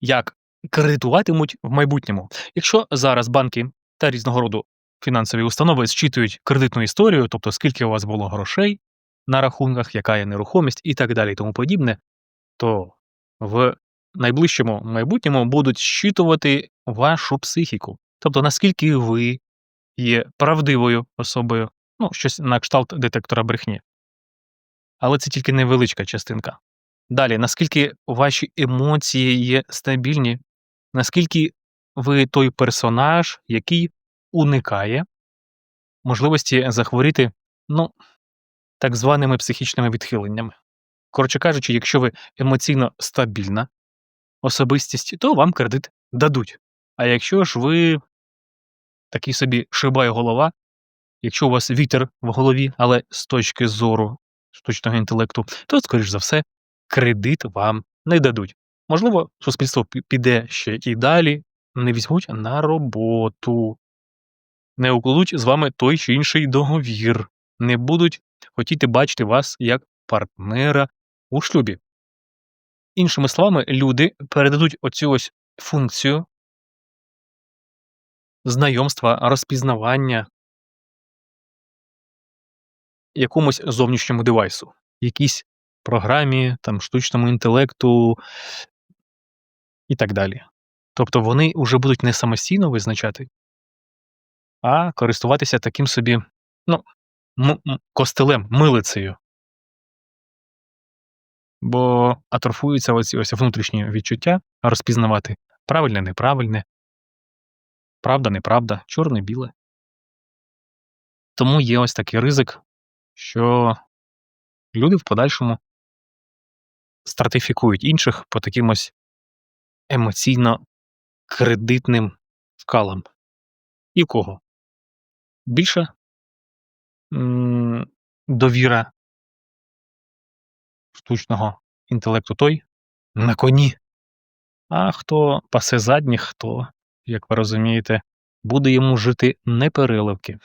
як кредитуватимуть в майбутньому. Якщо зараз банки та різного роду фінансові установи зчитують кредитну історію, тобто скільки у вас було грошей на рахунках, яка є нерухомість і так далі, і тому подібне, то в найближчому майбутньому будуть щитувати вашу психіку. Тобто, наскільки ви є правдивою особою, ну, щось на кшталт детектора брехні. Але це тільки невеличка частинка. Далі, наскільки ваші емоції є стабільні, наскільки ви той персонаж, який уникає можливості захворіти, ну, так званими психічними відхиленнями. Коротше кажучи, якщо ви емоційно стабільна особистість, то вам кредит дадуть. А якщо ж ви такий собі шибає голова, якщо у вас вітер в голові, але з точки зору штучного інтелекту, то, скоріш за все, кредит вам не дадуть. Можливо, суспільство піде ще і далі, не візьмуть на роботу, не укладуть з вами той чи інший договір, не будуть хотіти бачити вас як партнера у шлюбі. Іншими словами, люди передадуть оцю ось функцію знайомства, розпізнавання якомусь зовнішньому девайсу, якійсь програмі, там, штучному інтелекту і так далі. Тобто вони вже будуть не самостійно визначати, а користуватися таким собі, ну, костелем, милицею. Бо атрофуються оці ось внутрішні відчуття розпізнавати правильне, неправильне, правда, неправда, чорне, біле. Тому є ось такий ризик, що люди в подальшому стратифікують інших по таким ось емоційно кредитним скалам. І в кого? Більша м, довіра штучного інтелекту той на коні. А хто пасе задніх, хто, як ви розумієте, буде йому жити непереливки.